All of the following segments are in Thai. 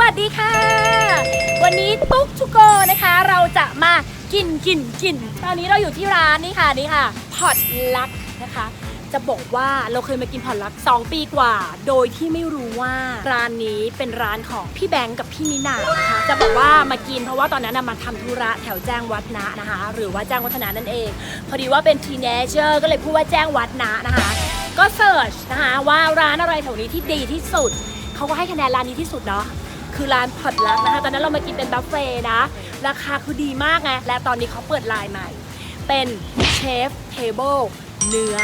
วัสดีค่ะ วันนี้ตุ๊กทุโกนะคะ เราจะมากินกินกิน ตอนนี้เราอยู่ที่ร้านนี่ค่ะนี่ค่ะพอตลักนะคะ จะบอกว่าเราเคยมากินพอตลัก 2 ปีกว่า โดยที่ไม่รู้ว่าร้านนี้เป็นร้านของพี่แบงค์กับพี่นินาะคะจะบอกว่ามากินเพราะว่าตอนนั้นนะมาทำธุระแถวแจ้งวัฒนะนะคะ หรือว่าแจ้งวัฒนะนั่นเอง พอดีว่าเป็นทีเนเจอร์ก็เลยพูดว่าแจ้งวัฒนะนะคะ ก็เสิร์ชนะคะว่าร้านอะไรแถวนี้ที่ดีที่สุดเขาก็ให้คะแนนร้านนี้ที่สุดเนาะ คือร้านพอดลักนะคะ ตอนนั้นเรามากินเป็นบัฟเฟ่ต์นะ ราคาคือดีมากไง และตอนนี้เขาเปิดไลน์ใหม่ เป็นเชฟเทเบิลเนื้อ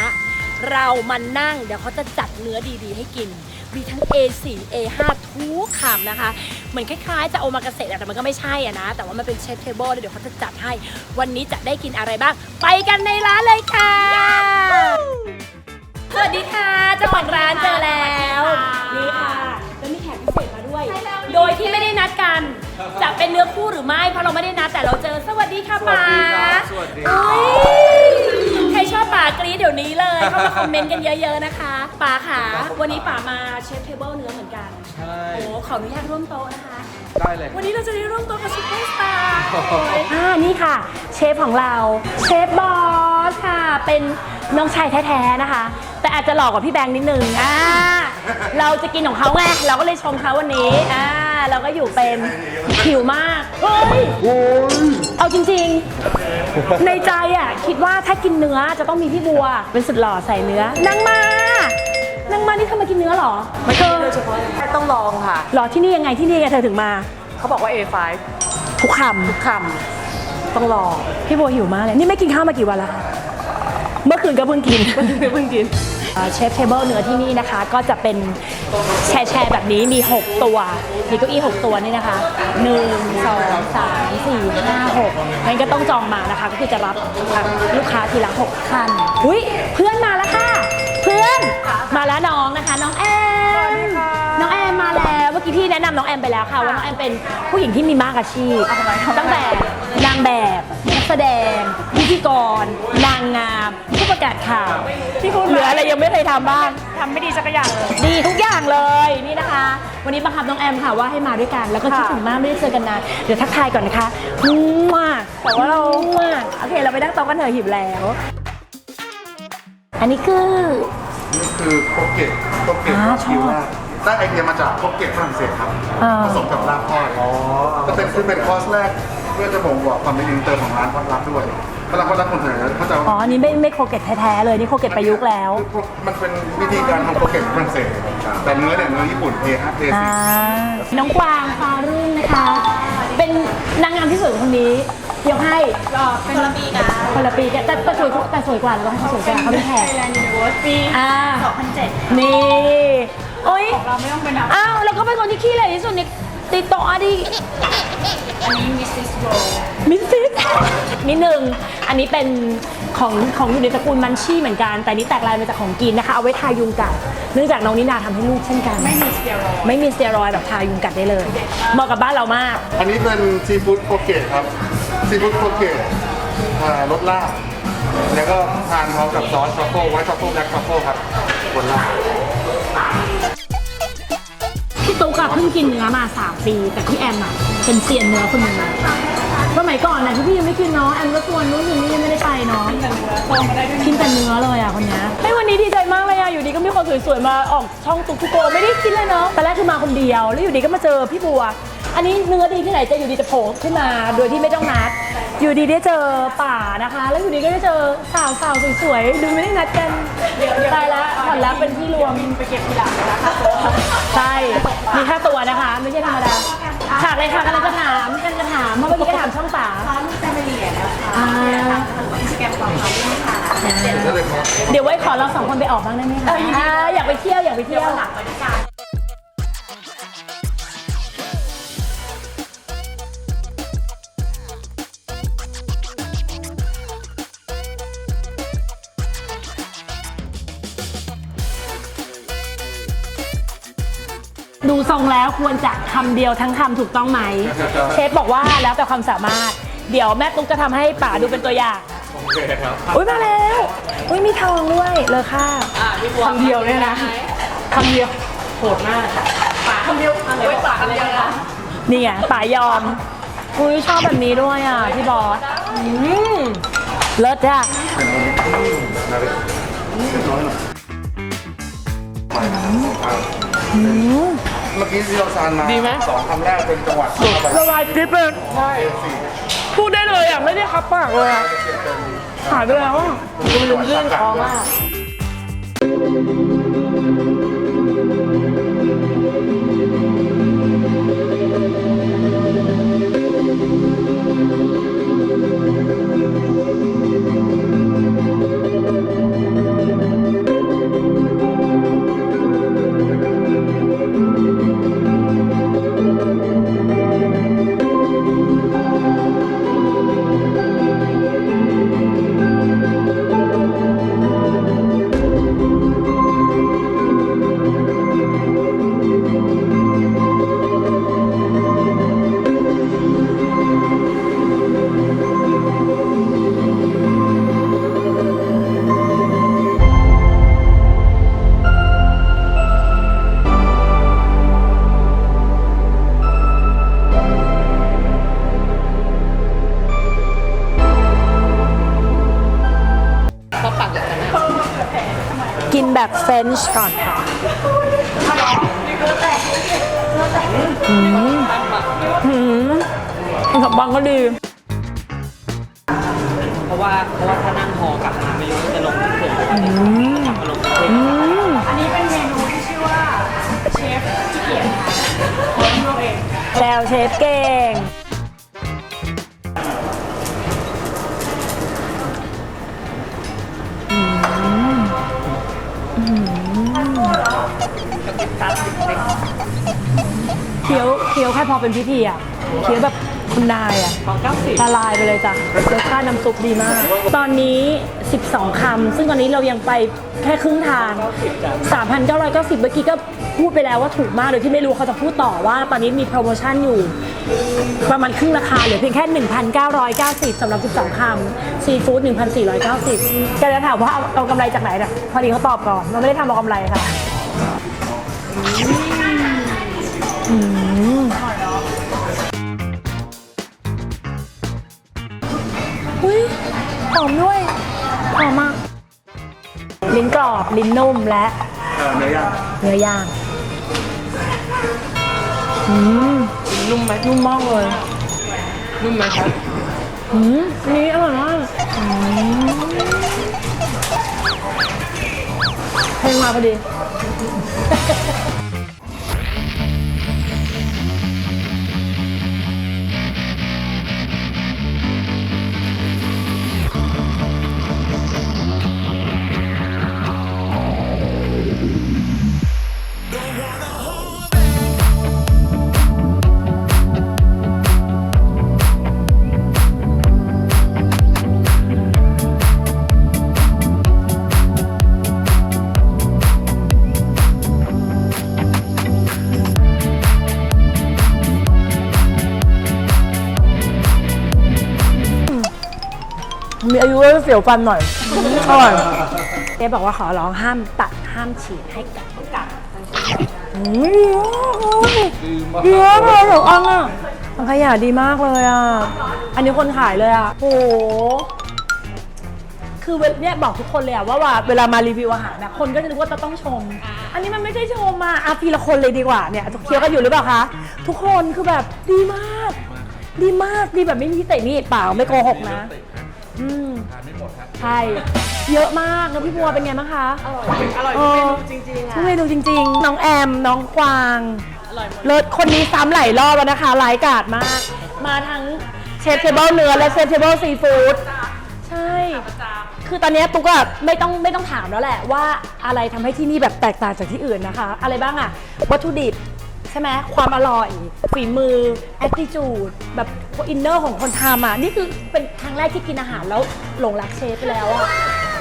เรามานั่งเดี๋ยวเขาจะจัดเนื้อดีๆ ให้กิน มีทั้ง A4 A5 ทุกคำนะคะ เหมือนคล้ายๆ จะโอมากาเสะแต่มันก็ไม่ใช่อะนะ แต่ว่ามันเป็นเชฟเทเบิลเดี๋ยวเขาจะจัดให้ วันนี้จะได้กินอะไรบ้าง ไปกันในร้านเลยค่ะ สวัสดีค่ะเจ้าของร้านเจอแล้ว นี่ค่ะ แล้วมีแขกพิเศษมาด้วย โดยที่ไม่ได้นัดกัน จะเป็นเนื้อคู่หรือไม่ เพราะเราไม่ได้นัดแต่เราเจอ สวัสดีค่ะป๋าสวัสดีอุ๊ยใครชอบป๋ากรี๊ดเดี๋ยวนี้เลย เข้ามาคอมเมนต์กันเยอะ ๆนะคะป๋าค่ะ วันนี้ป๋ามาเชฟเทเบิลเนื้อเหมือนกัน ใช่ โอ้ขออนุญาตร่วมโต๊ะนะคะ ได้เลย วันนี้เราจะได้ร่วมโต๊ะกับซุปเปอร์สตาร์โอ้โหอ่านี่ค่ะ เชฟของเรา เชฟบอสค่ะ เป็นน้องชายแท้ๆนะคะ แต่อาจจะหลอกกว่าพี่แบงค์นิดนึงอ่า เราจะกินของเขาไง เราก็เลยชมเขาวันนี้ อ่า เราก็อยู่เป็นผิวมาก เฮ้ย เอาจริงๆ ในใจอะ คิดว่าถ้ากินเนื้อจะต้องมีพี่บัว เป็นสุดหล่อใส่เนื้อนางมานางมานี่เธอมากินเนื้อเหรอไม่ใช่โดยเฉพาะต้องลองค่ะ หรอที่นี่ยังไงที่นี่ยังไงเธอถึงมา เขาบอกว่า A5 ทุกคทุกคำต้องลองำพี่บัวหิวมากเลย นี่ไม่กินข้าวมากี่วันแล้วคะเมื่อคืนก็เพิ่งกินเพิ่งกิน เชฟเทเบิลเนื้อที่นี่นะคะ ก็จะเป็นแชร์แชร์แบบนี้มี 6 ตัว มีเก้าอี้ 6 ตัวนี่นะคะ 1 2 3 4 5 6งั้นก็ต้องจองมานะคะ ก็คือจะรับลูกค้าทีละ 6 คันอุ้ยเพื่อนมาแล้วค่ะ เพื่อนมาแล้วน้องนะคะน้องแอมน้องแอมมาแล้วเมื่อกี้พี่แนะนำน้องแอมไปแล้วค่ะว่าน้องแอมเป็นผู้หญิงที่มีมากอาชีพตั้งแต่นางแบบนักแสดงพิธีกร นางงาม ผู้ประกาศข่าวที่คุณเหลืออะไรยังไม่เคยทำบ้าง ทำไม่ดีสักอย่างเลย ดีทุกอย่างเลยนี่นะคะ วันนี้บังคับน้องแอมค่ะว่าให้มาด้วยกัน แล้วก็คิดค่ะถึงมากไม่ได้เจอกันนานเดี๋ยวทักทายก่อนนะคะมั่วแต่ว่าเรามั่วโอเค เราไปนั่งโต๊ะกันเถอะหิวแล้ว อันนี้คือนี่คือโคเกตโคเกตอ่าชอบคิวว่าได้ไอเดียมาจากโคเกตฝรั่งเศสครับอ่าผสมกับลาบทอดก็เป็นคือเป็นคอร์สแรก เพื่อจะบ่งบอกความเป็นอินเตอร์ของร้านพอดรับด้วย เวลาพอดรับคนไหนเขาจะอ๋ออันนี้ไม่ไม่โคเกตแท้ๆเลยนี่โคเกตประยุกต์แล้วคือมันเป็นวิธีการทำโคเกตฝรั่งเศสแต่เนื้อเนี่ยเนื้อญี่ปุ่นเอฮะเออ่าซีน้องกวางฟารุ่งนะคะ เป็นนางงามที่สวยคนนี้ยกให้เป็นระบีนะคนละปีกันแต่แต่สวยกว่าแต่สวยกว่าเราต้องให้เขาสวยกว่าเขาเป็นแขก Thailand Universe ปีอ่า 2007 นี่โอ้ยเราไม่ต้องไปนับอ้าวแล้วก็เป็นคนที่ขี้เหร่ที่สุดใน ติดต่ออะดิอันนี้ Mrs. r o มิสซิสนิดนึงอันนี้เป็นของของอยู่ในตระกูลมันชี่เหมือนกัน แต่นี่แตกลายมาจากของกินนะคะเอาไว้ทายุงกัด เนื่องจากน้องนินาทำให้ลูกเช่นกัน ไม่มีสเตียรอยด์ไม่มีสเตียรอยด์แบบทายุงกัดได้เลยเหมาะกับบ้านเรามาก อันนี้เป็นซีฟู้ดโคเกตครับซีฟู้ดโคเกตรสลาบแล้วก็ทานพร้อมกับซอสทรัฟเฟิลไวท์ทรัฟเฟิลแบล็กทรัฟเฟิลครับบนลาบพี่ ตุ๊กอะเพิ่งกินเนื้อมาสามปี แต่พี่แอมอะเป็นเซียนเนื้อคนหนึ่งนะสมัยก่อนนะที่พี่ยังไม่กินเนาะแอมก็ตัวนู้นอยู่นี่ยังไม่ได้ไปเนาะกินแต่เนื้อเลยอะคนเนี้ยไม่วันนี้ดีใจมากเลยอะอยู่ดีก็มีคนสวยๆมาออกช่องตุ๊กตุกโกไม่ได้คิดเลยเนาะตอนแรกคือมาคนเดียว แล้วอยู่ดีก็มาเจอพี่บัว อันนี้เนื้อดีที่ไหนจะอยู่ดีจะโผล่ขึ้นมาโดยที่ไม่ต้องนัด อยู่ดีได้เจอป่านะคะ แล้วอยู่ดีก็ได้เจอสาวสาวๆสวยๆดูไม่ได้นัดกัน เดี๋ยวตายละผ่อนแล้วเป็นที่รวมไปเก็บทีหลังนะคะใช่ มีค่าตัวนะคะ ไม่ใช่ธรรมดาฉากเลยค่ะกำลังจะถามกำลังจะถามเมื่อกี้ก็ถามช่องสามร้านแฟมิลี่นะคะอ่าอินสตาแกรมของเขาด้วยค่ะได้เลยครับเดี๋ยวไว้ขอเราสองคนไปออกบ้างได้ไหมคะอ่าอยากไปเที่ยวอยากไปเที่ยวหลังไปด้วยกัน ดูทรงแล้วควรจะคำเดียวทั้งคำถูกต้องไหม เชฟบอกว่าแล้วแต่ความสามารถ เดี๋ยวแม่ตุ๊กจะทำให้ป๋าดูเป็นตัวอย่าง โอเคครับอุ้ยมาแล้ว อุ้ยมีทองด้วยเลยค่ะคำเดียวเนี่ยนะ คำเดียวโหดมากฝาคำเดียวเฮ้ยฝาคำเดียวนะนี่ไงป่ายอม อุ้ยชอบแบบนี้ด้วยอะพี่บอสอืมเลิศอะนาฬิกา เรียบร้อยหน่อยเมื่อกี้ที่เราซานมาดีไหม สองคำแรกเป็นจังหวัดที่เราไปละลายจิ๊บเลยใช่สี่พูดได้เลยอะ ไม่ได้คับปากเลยอะหายไปแล้วอะมันลืมเรื่องคอมากกิน แบบเฟรนช์ก่อนค่ะอืมอืมขนมปังก็ดี เพราะว่าเพราะว่าถ้านั่งหอกลับมาไม่รู้ว่าจะลงที่เขื่อนกลับมาลงที่เขื่อนอืมอันนี้เป็นเมนูที่ชื่อว่าเชฟขี้เกียจค่ะคนเราเองแล้วเชฟเก่ง คี้ยวเคี้ยวแค่พอเป็นพิธีอะเคี้ยวแบบคุณนายอะของเก้าสิบละลายไปเลยจ้ะรสชาติน้ำซุปดีมาก ตอนนี้ 12คำซึ่งตอนนี้เรายังไปแค่ครึ่งทาง 3,990 เมื่อกี้ก็พูดไปแล้วว่าถูกมากโดยที่ไม่รู้เขาจะพูดต่อว่าตอนนี้มีโปรโมชั่นอยู่ ประมาณครึ่งราคาเหลือเพียงแค่ 1,990สำหรับ 12คำซีฟู้ด1,490แกจะถามว่าเอาเอากำไรจากไหนนะพอดีเขาตอบก่อนเราไม่ได้ทำเอากำไรค่ะ รอบลิ้นนุ่มและเออเนื้อย่างเนื้อย่างอืมนุ่มไหมนุ่มมากเลยนุ่มไหมครับอืมอันนี้อร่อยมากอืมเพลงมาพอดี อายุแล้วเสียวฟันหน่อยอร่อยเจ๊บอกว่าขอร้องห้ามตัดห้ามฉีดให้กัดกัดอืมดีมากเลยเดี๋ยวอังอะสังขยาดีมากเลยอะ อันนี้คนขายเลยอะโห คือเวลเนี่ยบอกทุกคนเลยอะว่าว่าเวลามารีวิวอาหารนะคนก็จะนึกว่าจะต้องชม อันนี้มันไม่ใช่ชมมาอาทีละคนเลยดีกว่าเนี่ยเคี้ยวกันอยู่หรือเปล่าคะทุกคนคือแบบดีมาก ดีมากดีแบบไม่มีเตะมีดเปล่าไม่โกหกนะ อืมใช่เยอะมากแล้วพี่บัวเป็นไงบ้างคะอร่อย อร่อยทุกเมนูจริงๆทุกอะเมนูจริง ๆ น้องแอม น้องกวาง อร่อยหมด เลิศคนนี้ซ้ำหลายรอบแล้วนะคะหลายกาดมาก มาทั้งเชฟเทเบิลเนื้อและเชฟเทเบิลซีฟู้ดใช่ คือตอนเนี้ยตุ๊กอะไม่ต้องไม่ต้องถามแล้วแหละว่าอะไรทำให้ที่นี่แบบแตกต่างจากที่อื่นนะคะ อะไรบ้างอะวัตถุดิบ ใช่ไหมความอร่อย ฝีมือ attitude แบบอินเนอร์ของคนทำอะนี่คือเป็นครั้งแรกที่กินอาหารแล้วหลงรักเชฟไปแล้วอะ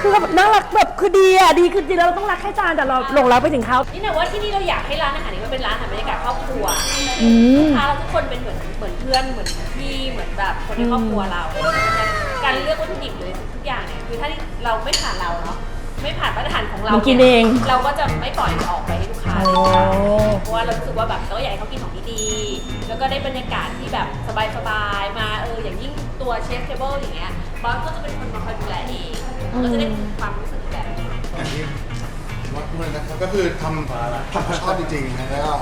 คือแบบน่ารักแบบคือดีอะดีคือจริงๆเราต้องรักแค่จานแต่เราหลงรักไปถึงเขานี่แต่ว่าที่นี่เราอยากให้ร้านอาหารนี้มันเป็นร้านอาหารบรรยากาศครอบครัวอืมลูกค้าเราทุกคนเป็นเหมือนเหมือนเพื่อนเหมือนพี่เหมือนแบบคนในครอบครัวเรา การเลือกวัตถุดิบเลยทุกอย่างเนี่ยคือถ้าเราไม่ผ่านเราเนาะ ไม่ผ่านมาตรฐานของเรามันกินเอง เราก็จะไม่ปล่อยออกไปให้ลูกค้าเลยค่ะเพราะว่าเรารู้สึกว่าแบบเราอยากให้เขากินของที่ดีแล้วก็ได้บรรยากาศที่แบบสบายๆมาเอออย่างยิ่งตัวเชฟเทเบิลอย่างเงี้ยบอสก็จะเป็นคนมาคอยดูแลเองก็จะได้ความรู้สึกแบบนี้อย่างที่วัดพูดนะครับก็คือทำทำชอบจริงๆนะแล้วก็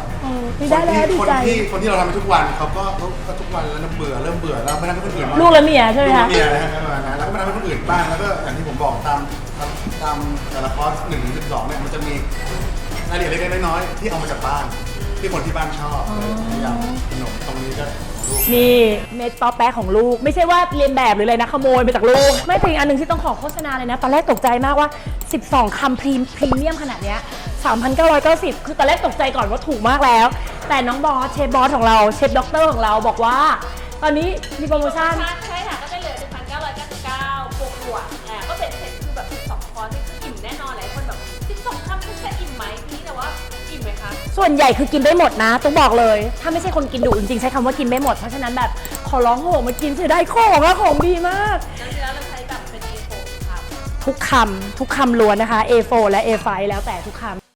ไม่ได้แล้วดีคนใจ ที่คนที่เราทำทุกวันเขาก็เขาก็ทุกวันแล้วเบื่อเริ่มเบื่อแล้วไปทำให้คนอื่นบ้างลูกและเมียใช่ไหมลูกคะ เมียนะฮะประมาณนั้นแล้วก็มาทำให้คนอื่นบ้างแล้วก็อย่างที่ผมบอกตาม ตามตามแต่ละคอร์สหนึ่งถึงสิบสองเนี่ยมันจะมีรายละเอียดเล็กๆน้อยๆที่เอามาจากบ้าน ที่คนที่บ้านชอบอย่างขนมตรงนี้ก็ของลูก นี่เม็ดป๊อปแป๊ะของลูก ไม่ใช่ว่าเรียนแบบหรืออะไรนะขโมยมาจากลูก ไม่เป็นอีกอันหนึ่งที่ต้องขอโฆษณาเลยนะ ตอนแรกตกใจมากว่า 12คำพรีมพรีเมียมขนาดเนี้ย3,990 คือตอนแรกตกใจก่อนว่าถูกมากแล้ว แต่น้องบอสเชฟบอสของเราเชฟด็อกเตอร์ของเราบอกว่า ตอนนี้มีโปรโมชั่น ใช่ค่ะ วนใหญ่คือกินได้หมดนะต้องบอกเลย ถ้าไม่ใช่คนกินดุจริงๆใช้คำว่ากินไม่หมด เพราะฉะนั้นแบบขอร้องโหมากินเสียดายของอะของดีมากแล้วทีแล้วเราใช้แบบเป็น A4 ครับทุกคำทุกคำล้วนนะคะ A4 และ A5 แล้วแต่ทุกคำ